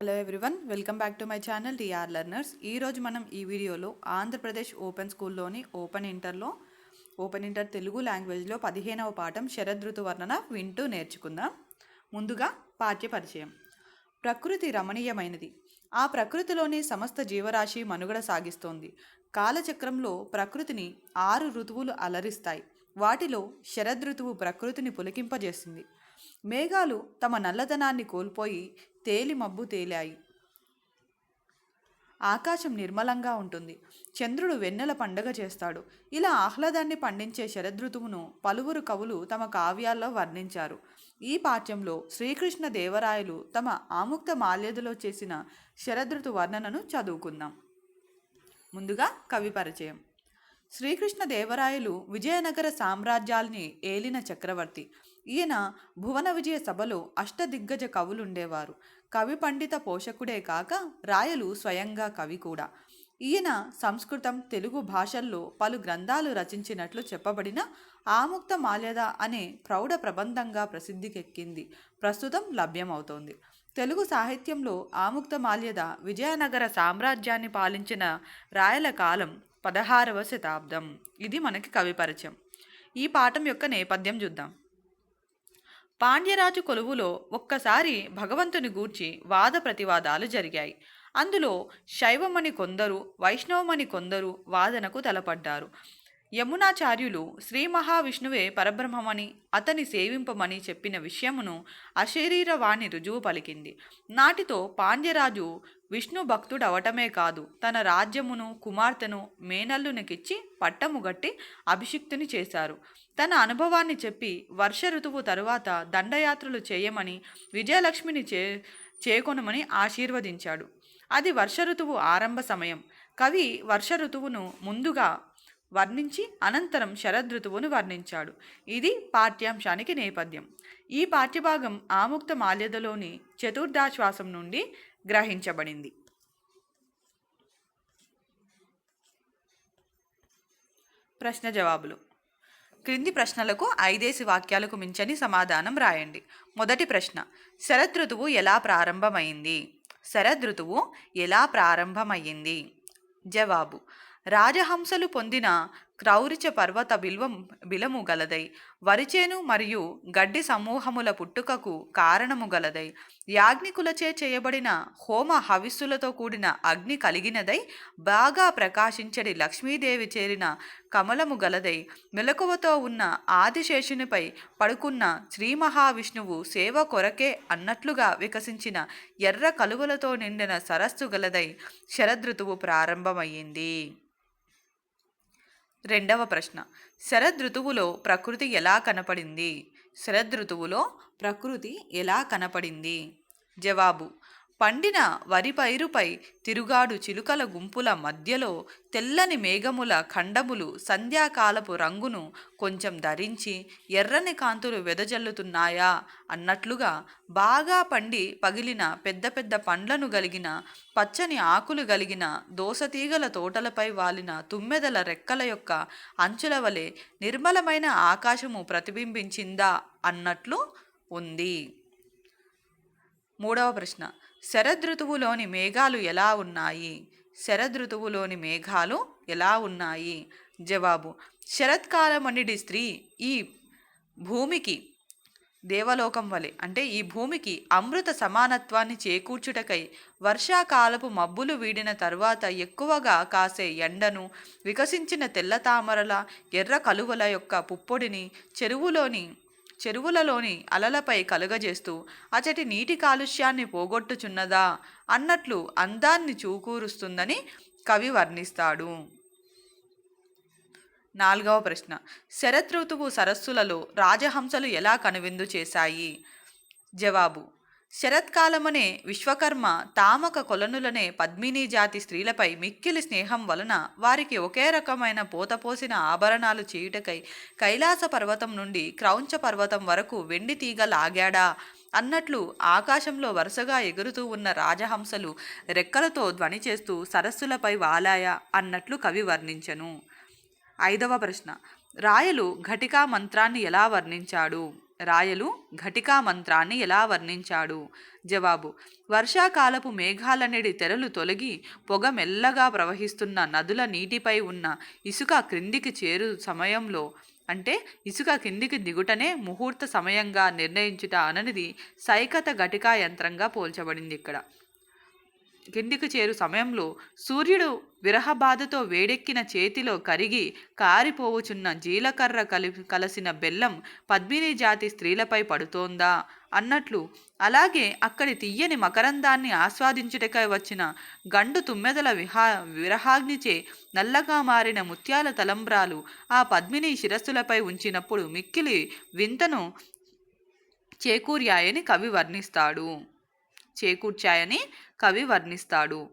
Hello everyone welcome back to my channel DR learners ఈరోజు మనం ఈ వీడియోలో ఆంధ్రప్రదేశ్ ఓపెన్ స్కూల్లోని ఓపెన్ ఇంటర్లో ఓపెన్ ఇంటర్ తెలుగు లాంగ్వేజ్లో పదిహేనవ పాఠం శరదృతు వర్ణన వింటూ నేర్చుకుందాం. ముందుగా పాఠ్య పరిచయం. ప్రకృతి రమణీయమైనది. ఆ ప్రకృతిలోని సమస్త జీవరాశి మనుగడ సాగిస్తోంది. కాలచక్రంలో ప్రకృతిని ఆరు ఋతువులు అలరిస్తాయి. వాటిలో శరదృతువు ప్రకృతిని పులకింపజేసింది. మేఘాలు తమ నల్లదనాన్ని కోల్పోయి తేలి మబ్బు తేలాయి. ఆకాశం నిర్మలంగా ఉంటుంది. చంద్రుడు వెన్నెల పండగ చేస్తాడు. ఇలా ఆహ్లాదాన్ని పండించే శరదృతువును పలువురు కవులు తమ కావ్యాల్లో వర్ణించారు. ఈ పాఠ్యంలో శ్రీకృష్ణ దేవరాయలు తమ ఆముక్త మాల్యదలో చేసిన శరదృతు వర్ణనను చదువుకుందాం. ముందుగా కవి పరిచయం. శ్రీకృష్ణ దేవరాయలు విజయనగర సామ్రాజ్యాల్ని ఏలిన చక్రవర్తి. ఈయన భువన విజయ సభలో అష్టదిగ్గజ కవులుండేవారు. కవి పండిత పోషకుడే కాక రాయలు స్వయంగా కవి కూడా. ఈయన సంస్కృతం తెలుగు భాషల్లో పలు గ్రంథాలు రచించినట్లు చెప్పబడిన ఆముక్త మాల్యద అనే ప్రౌఢ ప్రబంధంగా ప్రసిద్ధికెక్కింది. ప్రస్తుతం లభ్యమవుతోంది. తెలుగు సాహిత్యంలో ఆముక్త మాల్యద విజయనగర సామ్రాజ్యాన్ని పాలించిన రాయల కాలం పదహారవ శతాబ్దం. ఇది మనకి కవి పరిచయం. ఈ పాఠం యొక్క నేపథ్యం చూద్దాం. పాండ్యరాజు కొలువులో ఒక్కసారి భగవంతుని గూర్చి వాద ప్రతివాదాలు జరిగాయి. అందులో శైవమని కొందరు వైష్ణవమని కొందరు వాదనకు తలపడ్డారు. యమునాచార్యులు శ్రీ మహావిష్ణువే పరబ్రహ్మమని అతని సేవింపమని చెప్పిన విషయమును అశరీరవాణి రుజువు పలికింది. నాటితో పాండ్యరాజు విష్ణు భక్తుడవటమే కాదు తన రాజ్యమును కుమార్తెను మేనల్లునికిచ్చి పట్టముగట్టి అభిషిక్తుని చేశారు. తన అనుభవాన్ని చెప్పి వర్ష ఋతువు తరువాత దండయాత్రలు చేయమని విజయలక్ష్మిని చే చేకొనమని ఆశీర్వదించాడు. అది వర్ష ఋతువు ఆరంభ సమయం. కవి వర్ష ఋతువును ముందుగా వర్ణించి అనంతరం శరదృతువును వర్ణించాడు. ఇది పాఠ్యాంశానికి నేపథ్యం. ఈ పాఠ్యభాగం ఆముక్త మాల్యదలోని చతుర్థాశ్వాసం నుండి గ్రహించబడింది. ప్రశ్న జవాబులు. క్రింది ప్రశ్నలకు ఐదేసి వాక్యాలకు మించని సమాధానం రాయండి. మొదటి ప్రశ్న. శరదృతువు ఎలా ప్రారంభమైంది? శరదృతువు ఎలా ప్రారంభమయ్యింది జవాబు. రాజహంసలు పొందిన క్రౌరిచ పర్వత బిల్వం బిలము గలదై. వరిచేను మరియు గడ్డి సమూహముల పుట్టుకకు కారణము గలదై. యాజ్ఞికులచే చేయబడిన హోమ హవిస్సులతో కూడిన అగ్ని కలిగినదై. బాగా ప్రకాశించడి లక్ష్మీదేవి చేరిన కమలము గలదై. మెలకువతో ఉన్న ఆదిశేషునిపై పడుకున్న శ్రీ మహావిష్ణువు సేవ కొరకే అన్నట్లుగా వికసించిన ఎర్ర కలువలతో నిండిన సరస్సు గలదై శరదృతువు ప్రారంభమయ్యింది. రెండవ ప్రశ్న. శరదృతువులో ప్రకృతి ఎలా కనపడింది? శరదృతువులో ప్రకృతి ఎలా కనపడింది? జవాబు పండిన వరి పైరుపై తిరుగాడు చిలుకల గుంపుల మధ్యలో తెల్లని మేఘముల ఖండములు సంధ్యాకాలపు రంగును కొంచెం ధరించి ఎర్రని కాంతులు వెదజల్లుతున్నాయా అన్నట్లుగా బాగా పండి పగిలిన పెద్ద పెద్ద పండ్లను గలిగిన పచ్చని ఆకులు గలిగిన దోసతీగల తోటలపై వాలిన తుమ్మెదల రెక్కల యొక్క అంచుల వలె నిర్మలమైన ఆకాశము ప్రతిబింబించిందా అన్నట్లు ఉంది. మూడవ ప్రశ్న. శరదృతువులోని మేఘాలు ఎలా ఉన్నాయి? శరదృతువులోని మేఘాలు ఎలా ఉన్నాయి? జవాబు శరత్కాలమణిడి స్త్రీ ఈ భూమికి దేవలోకం వలె అంటే ఈ భూమికి అమృత సమానత్వాన్ని చేకూర్చుటకై వర్షాకాలపు మబ్బులు వీడిన తర్వాత ఎక్కువగా కాసే ఎండను వికసించిన తెల్ల తామరల ఎర్ర కలువల యొక్క పుప్పొడిని చెరువులోని చెరువులలోని అలలపై కలుగజేస్తూ అచటి నీటి కాలుష్యాన్ని పోగొట్టుచున్నదా అన్నట్లు అందాన్ని చూకూరుస్తుందని కవి వర్ణిస్తాడు. నాలుగవ ప్రశ్న. శరదృతువు సరస్సులలో రాజహంసలు ఎలా కనువిందు చేశాయి? జవాబు. శరత్కాలమనే విశ్వకర్మ తామక కొలనులనే పద్మినీ జాతి స్త్రీలపై మిక్కిలి స్నేహం వలన వారికి ఒకే రకమైన పోతపోసిన ఆభరణాలు చేయుటకై కైలాస పర్వతం నుండి క్రౌంచ పర్వతం వరకు వెండి తీగ లాగాడా? అన్నట్లు ఆకాశంలో వరుసగా ఎగురుతూ ఉన్న రాజహంసలు రెక్కలతో ధ్వని చేస్తూ సరస్సులపై వాలాయా అన్నట్లు కవి వర్ణించెను. ఐదవ ప్రశ్న. రాయలు ఘటికా మంత్రాన్ని ఎలా వర్ణించాడు? రాయలు ఘటికా మంత్రాన్ని ఎలా వర్ణించాడు? జవాబు వర్షాకాలపు మేఘాలనేడి తెరలు తొలగి పొగ మెల్లగా ప్రవహిస్తున్న నదుల నీటిపై ఉన్న ఇసుక క్రిందికి చేరు సమయంలో అంటే ఇసుక కిందికి దిగుటనే ముహూర్త సమయంగా నిర్ణయించుట అననిది సైకత ఘటికా యంత్రంగా పోల్చబడింది ఇక్కడ. కిందికి చేరు సమయంలో సూర్యుడు విరహబాధతో వేడెక్కిన చేతిలో కరిగి కారిపోవుచున్న జీలకర్ర కలి కలసిన బెల్లం పద్మిని జాతి స్త్రీలపై పడుతోందా? అన్నట్లు అలాగే అక్కడి తీయని మకరందాన్ని ఆస్వాదించుటకై వచ్చిన గండు తుమ్మెదల విహా విరహాగ్నిచే నల్లగా మారిన ముత్యాల తలంబ్రాలు ఆ పద్మిని శిరస్సులపై ఉంచినప్పుడు మిక్కిలి వింతను చేకూర్యాయని కవి వర్ణిస్తాడు. చేకూర్చాయని కవి వర్ణిస్తాడు.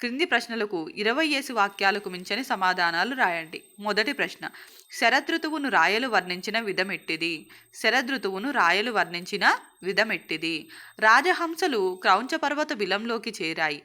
క్రింది ప్రశ్నలకు ఇరవై ఏసు వాక్యాలకు మించని సమాధానాలు రాయండి. మొదటి ప్రశ్న శరదృతువును రాయలు వర్ణించిన విధమెట్టిది? శరదృతువును రాయలు వర్ణించిన విధమెట్టిది? రాజహంసలు క్రౌంచపర్వత బిలంలోకి చేరాయి.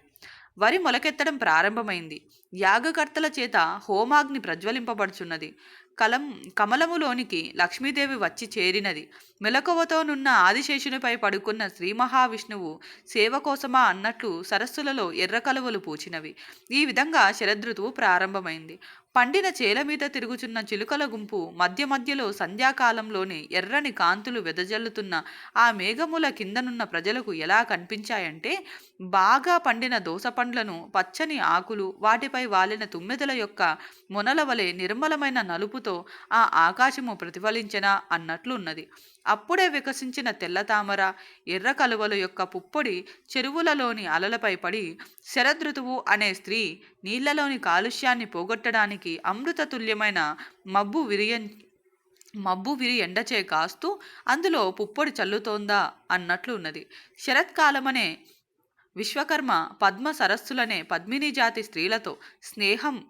వరి మొలకెత్తడం ప్రారంభమైంది. యాగకర్తల చేత హోమాగ్ని ప్రజ్వలింపబడుచున్నది. కలం కమలములోనికి లక్ష్మీదేవి వచ్చి చేరినది. మెలకువతోనున్న ఆదిశేషునిపై పడుకున్న శ్రీ మహావిష్ణువు సేవ కోసమా అన్నట్లు సరస్సులలో ఎర్ర కలువలు పూచినవి. ఈ విధంగా శరదృతువు ప్రారంభమైంది. పండిన చేల మీద తిరుగుచున్న చిలుకల గుంపు మధ్య మధ్యలో సంధ్యాకాలంలోని ఎర్రని కాంతులు వెదజల్లుతున్న ఆ మేఘముల కిందనున్న ప్రజలకు ఎలా కనిపించాయంటే బాగా పండిన దోస పండ్లను పచ్చని ఆకులు వాటిపై వాలిన తుమ్మెదల యొక్క మొనల వలె నిర్మలమైన నలుపుతో ఆ ఆకాశము ప్రతిఫలించనా అన్నట్లున్నది. అప్పుడే వికసించిన తెల్ల తామర ఎర్ర కలువల యొక్క పుప్పొడి చెరువులలోని అలలపై పడి శరదృతువు అనే స్త్రీ నీళ్ళలోని కాలుష్యాన్ని పోగొట్టడానికి అమృతతుల్యమైన మబ్బు విరియ మబ్బు విరి ఎండచే కాస్తూ అందులో పుప్పొడి చల్లుతోందా అన్నట్లు ఉన్నది. శరత్కాలమనే విశ్వకర్మ పద్మ సరస్సులనే పద్మిని జాతి స్త్రీలతో స్నేహం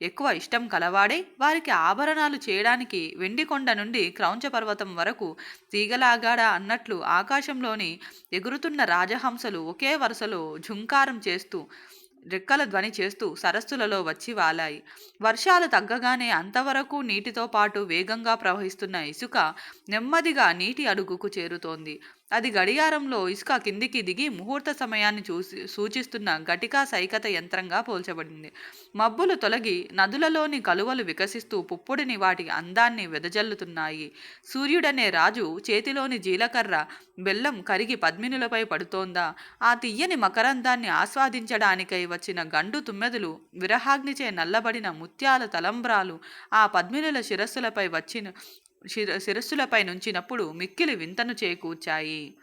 ఎక్కువ ఇష్టం కలవాడే వారికి ఆభరణాలు చేయడానికి వెండికొండ నుండి క్రౌంచ పర్వతం వరకు తీగలాగాడా అన్నట్లు ఆకాశంలోని ఎగురుతున్న రాజహంసలు ఒకే వరుసలో ఝుంకారం చేస్తూ రెక్కల ధ్వని చేస్తూ సరస్సులలో వచ్చి వాలాయి. వర్షాలు తగ్గగానే అంతవరకు నీటితో పాటు వేగంగా ప్రవహిస్తున్న ఇసుక నెమ్మదిగా నీటి అడుగుకు చేరుతోంది. అది గడియారంలో ఇసుక కిందికి దిగి ముహూర్త సమయాన్ని చూసి సూచిస్తున్న ఘటికా సైకత యంత్రంగా పోల్చబడింది. మబ్బులు తొలగి నదులలోని కలువలు వికసిస్తూ పుప్పొడిని వాటి అందాన్ని వెదజల్లుతున్నాయి. సూర్యుడనే రాజు చేతిలోని జీలకర్ర బెల్లం కరిగి పద్మినులపై పడుతోందా? ఆ తియ్యని మకరందాన్ని ఆస్వాదించడానికై వచ్చిన గండు తుమ్మెదులు విరహాగ్నిచే నల్లబడిన ముత్యాల తలంబ్రాలు ఆ పద్మినుల శిరస్సులపై వచ్చిన శిర శిరస్సులపై నుంచినప్పుడు మిక్కిలి వింతను చేకూర్చాయి.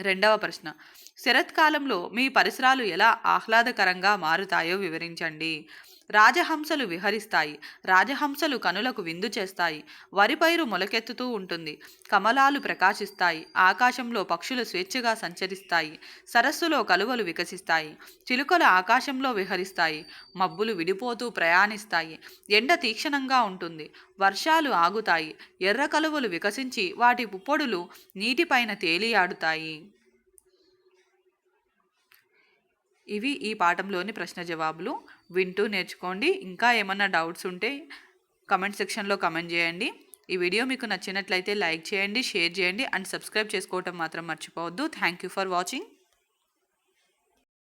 రెండవ ప్రశ్న. శరత్కాలంలో మీ పరిసరాలు ఎలా ఆహ్లాదకరంగా మారుతాయో వివరించండి. రాజహంసలు విహరిస్తాయి. రాజహంసలు కనులకు విందు చేస్తాయి. వరిపైరు మొలకెత్తుతూ ఉంటుంది. కమలాలు ప్రకాశిస్తాయి. ఆకాశంలో పక్షులు స్వేచ్ఛగా సంచరిస్తాయి. సరస్సులో కలువలు వికసిస్తాయి. చిలుకలు ఆకాశంలో విహరిస్తాయి. మబ్బులు విడిపోతూ ప్రయాణిస్తాయి. ఎండ తీక్షణంగా ఉంటుంది. వర్షాలు ఆగుతాయి. ఎర్ర కలువలు వికసించి వాటి పుప్పొడులు నీటిపైన తేలియాడుతాయి. ఇవి ఈ పాఠంలోని ప్రశ్న జవాబులు. వింటూ నేర్చుకోండి. ఇంకా ఏమన్నా డౌట్స్ ఉంటే కమెంట్ సెక్షన్లో కమెంట్ చేయండి. ఈ వీడియో మీకు నచ్చినట్లయితే లైక్ చేయండి షేర్ చేయండి అండ్ సబ్స్క్రైబ్ చేసుకోవటం మాత్రం మర్చిపోవద్దు. Thank you for watching.